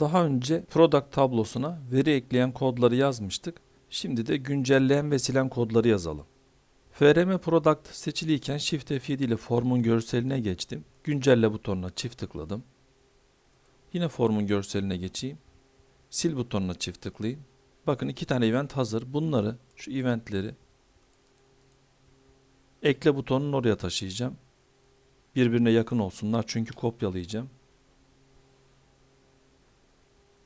Daha önce product tablosuna veri ekleyen kodları yazmıştık. Şimdi de güncelleyen ve silen kodları yazalım. FRM Product seçiliyken Shift F7 ile formun görseline geçtim. Güncelle butonuna çift tıkladım. Yine formun görseline geçeyim. Sil butonuna çift tıklayayım. Bakın iki tane event hazır. Bunları, şu eventleri ekle butonunun oraya taşıyacağım. Birbirine yakın olsunlar çünkü kopyalayacağım.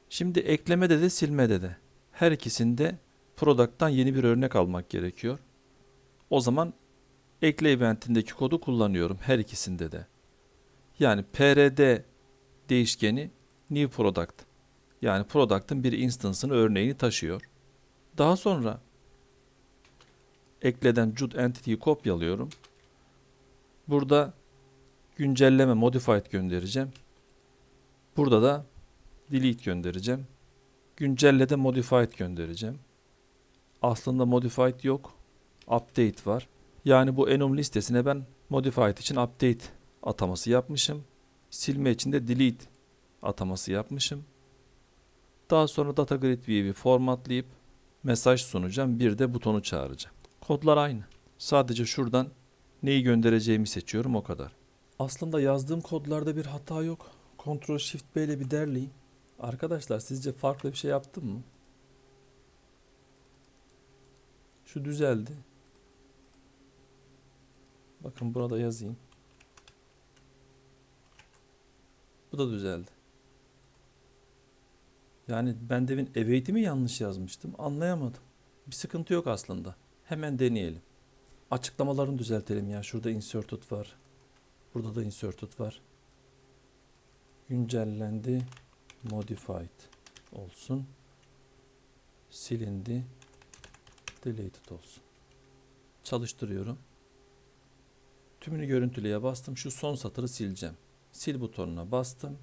Şimdi eklemede de silmede de her ikisinde product'tan yeni bir örnek almak gerekiyor. O zaman ekle eventindeki kodu kullanıyorum her ikisinde de. Yani prd değişkeni new product yani product'ın bir instance'ını örneğini taşıyor. Daha sonra ekleden jut entity'yi kopyalıyorum. Burada güncelleme modified göndereceğim. Burada da delete göndereceğim. Güncelle de modified göndereceğim. Aslında modified yok. Update var. Yani bu enum listesine ben modified için update ataması yapmışım. Silme için de delete ataması yapmışım. Daha sonra data grid view'i formatlayıp mesaj sunacağım. Bir de butonu çağıracağım. Kodlar aynı. Sadece şuradan neyi göndereceğimi seçiyorum o kadar. Aslında yazdığım kodlarda bir hata yok. Ctrl Shift B ile bir derleyeyim. Arkadaşlar sizce farklı bir şey yaptım mı? Şu düzeldi. Bakın burada yazayım. Bu da düzeldi. Yani ben demin await'i mi yanlış yazmıştım? Anlayamadım. Bir sıkıntı yok aslında. Hemen deneyelim. Açıklamalarını düzeltelim ya. Şurada inserted var. Burada da inserted var. Güncellendi. Modified olsun. Silindi. Deleted olsun. Çalıştırıyorum. Tümünü görüntüleye bastım. Şu son satırı sileceğim. Sil butonuna bastım.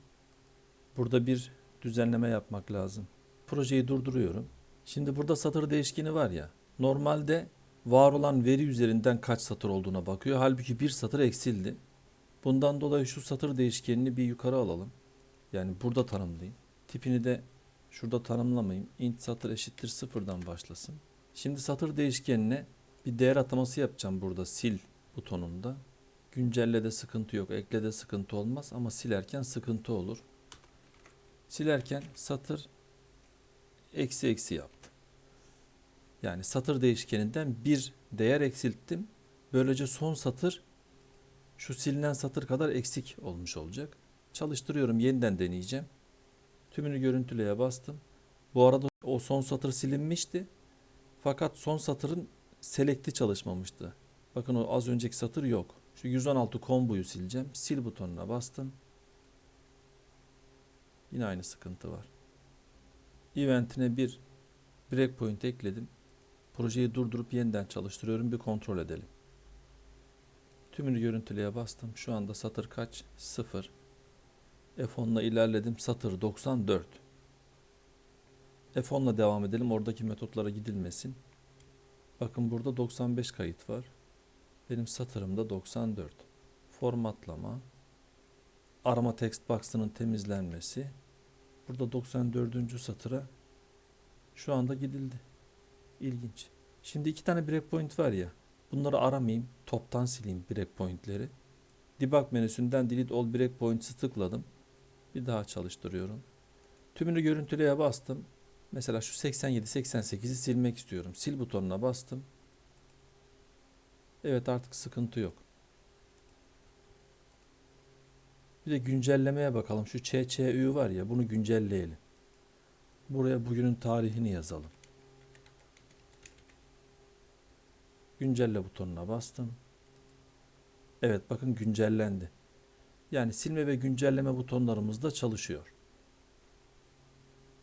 Burada bir düzenleme yapmak lazım. Projeyi durduruyorum. Şimdi burada satır değişkeni var ya. Normalde var olan veri üzerinden kaç satır olduğuna bakıyor. Halbuki bir satır eksildi. Bundan dolayı şu satır değişkenini bir yukarı alalım. Yani burada tanımlayayım. Tipini de şurada tanımlamayayım. int satır eşittir sıfırdan başlasın. Şimdi satır değişkenine bir değer ataması yapacağım burada sil butonunda. Güncelle de sıkıntı yok. Ekle de sıkıntı olmaz ama silerken sıkıntı olur. Silerken satır eksi eksi yaptım. Yani satır değişkeninden bir değer eksilttim. Böylece son satır şu silinen satır kadar eksik olmuş olacak. Çalıştırıyorum. Yeniden deneyeceğim. Tümünü görüntüleye bastım. Bu arada o son satır silinmişti. Fakat son satırın selekti çalışmamıştı. Bakın o az önceki satır yok. Şu 116 komboyu sileceğim. Sil butonuna bastım. Yine aynı sıkıntı var. Eventine bir breakpoint ekledim. Projeyi durdurup yeniden çalıştırıyorum. Bir kontrol edelim. Tümünü görüntüleye bastım. Şu anda satır kaç? 0. F10'la ilerledim. Satır 94. F10'la devam edelim. Oradaki metotlara gidilmesin. Bakın burada 95 kayıt var. Benim satırımda 94. Formatlama. Arama text box'ının temizlenmesi. Burada 94. satıra şu anda gidildi. İlginç. Şimdi iki tane breakpoint var ya. Bunları aramayayım. Toptan sileyim breakpointleri. Debug menüsünden delete all breakpoints'ı tıkladım. Bir daha çalıştırıyorum. Tümünü görüntüleye bastım. Mesela şu 87 88'i silmek istiyorum. Sil butonuna bastım. Evet artık sıkıntı yok. Bir de güncellemeye bakalım. Şu CCÜ var ya bunu güncelleyelim. Buraya bugünün tarihini yazalım. Güncelle butonuna bastım. Evet bakın güncellendi. Yani silme ve güncelleme butonlarımız da çalışıyor.